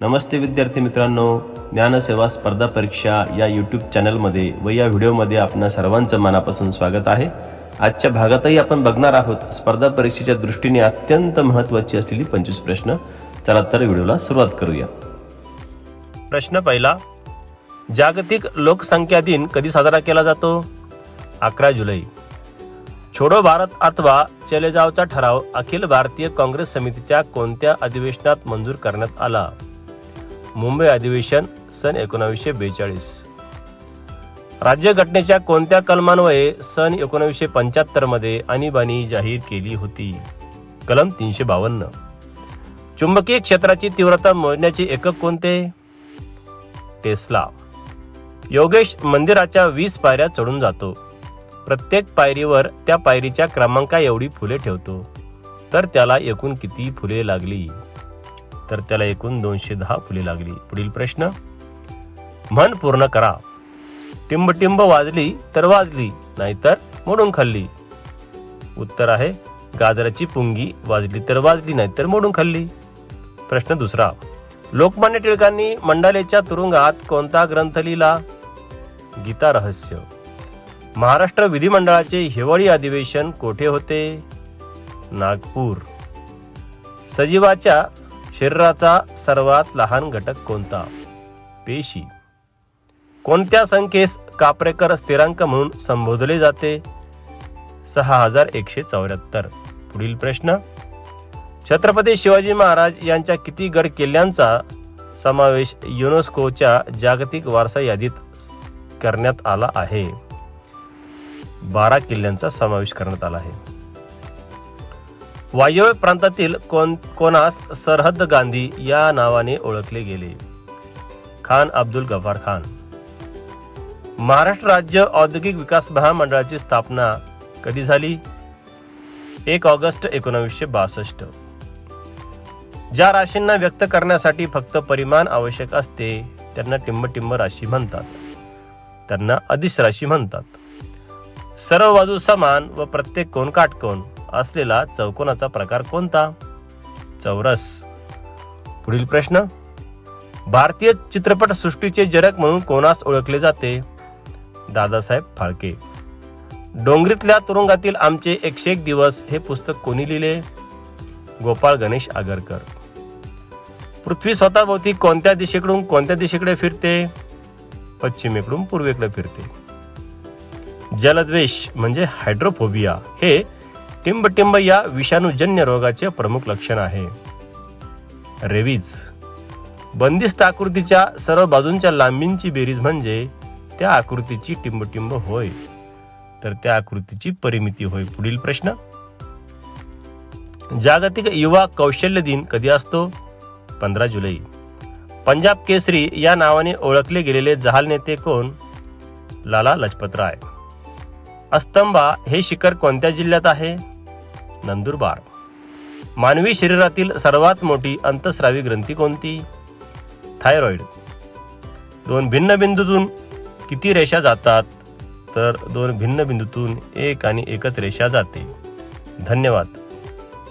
नमस्ते विद्यार्थी मित्रांनो ज्ञानसेवा स्पर्धा परीक्षा या यूट्यूब चॅनलमध्ये व या व्हिडिओमध्ये आपणा सर्वांचं मनापासून स्वागत आहे. आजच्या भागातही आपण बघणार आहोत स्पर्धा परीक्षेच्या दृष्टीने अत्यंत महत्त्वाची असलेली पंचवीस प्रश्न. चला तर व्हिडिओला सुरुवात करूया. प्रश्न पहिला जागतिक लोकसंख्या दिन कधी साजरा केला जातो? अकरा जुलै. छोडो भारत अथवा चले जावचा ठराव अखिल भारतीय काँग्रेस समितीच्या कोणत्या अधिवेशनात मंजूर करण्यात आला? मुंबई अधिवेशन सन एकोणावीसशे बेचाळीस. राज्यघटनेच्या कोणत्या कलमान्वये सन एकोणावीसशे पंच्याहत्तरमध्ये आणीबाणी जाहीर केली होती? कलम तीनशे बावन्न. चुंबकीय क्षेत्राची तीव्रता मोजण्याचे एकक कोणते? टेस्ला. योगेश मंदिराच्या वीस पायऱ्या चढून जातो. प्रत्येक पायरीवर त्या पायरीच्या क्रमांका एवढी फुले ठेवतो. तर त्याला एकूण किती फुले लागली? तर त्याला एकूण दोनशे दहा फुले लागली. पुढील प्रश्न म्हण पूर्ण करा. टिंब टिंब वाजली तर वाजली नाहीतर मोडून खाल्ली. उत्तर आहे गाजराची पुंगी वाजली तर वाजली नाहीतर मोडून खाल्ली. प्रश्न दुसरा लोकमान्य टिळकांनी मंडालेच्या तुरुंगात कोणता ग्रंथ लिहिला? गीता रहस्य. महाराष्ट्र विधिमंडळाचे हिवाळी अधिवेशन कोठे होते? नागपूर. सजीवाच्या शरीराचा सर्वात लहान घटक कोणता? पेशी. कोणत्या संख्येस कापरेकर स्थिरांक म्हणून संबोधले जाते? सहा हजार एकशे चौऱ्याहत्तर. पुढील प्रश्न. छत्रपती शिवाजी महाराज यांच्या किती गड किल्ल्यांचा समावेश युनेस्कोच्या जागतिक वारसा यादीत करण्यात आला आहे? बारा किल्ल्यांचा समावेश करण्यात आला आहे. वायव्य प्रांतातील कोण कोणास सरहद गांधी या नावाने ओळखले गेले. खान अब्दुल गफार खान. महाराष्ट्र राज्य औद्योगिक विकास महामंडळाची स्थापना कधी झाली? एक ऑगस्ट एकोणावीसशे बासष्ट. ज्या राशींना व्यक्त करण्यासाठी फक्त परिमाण आवश्यक असते त्यांना टिंबटिंब राशी म्हणतात. त्यांना अधिश राशी म्हणतात. सर्व बाजू समान व प्रत्येक कोण काटकोन? असलेला चौकोनाचा प्रकार कोणता? चौरस. पुढील प्रश्न. भारतीय चित्रपट सृष्टीचे जनक म्हणून कोणास ओळखले जाते? दादासाहेब फाळके. डोंगरीतल्या तुरुंगातील आमचे एकशे एक दिवस हे पुस्तक कोणी लिहिले? गोपाळ गणेश आगरकर. पृथ्वी स्वतःभोवती कोणत्या दिशेकडून कोणत्या दिशेकडे फिरते? पश्चिमेकडून पूर्वेकडे फिरते. जलद्वेष म्हणजे हायड्रोफोबिया. हे टिंबटिंब या विषाणूजन्य रोगाचे प्रमुख लक्षण आहे. रेवीज. बंदिस्त आकृतीच्या सर्व बाजूंच्या लांबींची बेरीज म्हणजे त्या आकृतीची टिंबटिंब होय. तर त्या आकृतीची परिमिती होय. पुढील प्रश्न. जागतिक युवा कौशल्य दिन कधी असतो? पंधरा जुलै. पंजाब केसरी या नावाने ओळखले गेलेले जहाल नेते कोण? लाला लजपतराय अस्तंबा हे शिखर कोणत्या जिल्ह्यात आहे? नंदुरबार. मानवी शरीरातील सर्वात मोठी अंतस्रावी ग्रंथी कोणती? थायरॉईड दोन भिन्न बिंदूतून किती रेषा जातात? तर दोन भिन्न बिंदूतून एक आणि एकच रेषा जाते. धन्यवाद.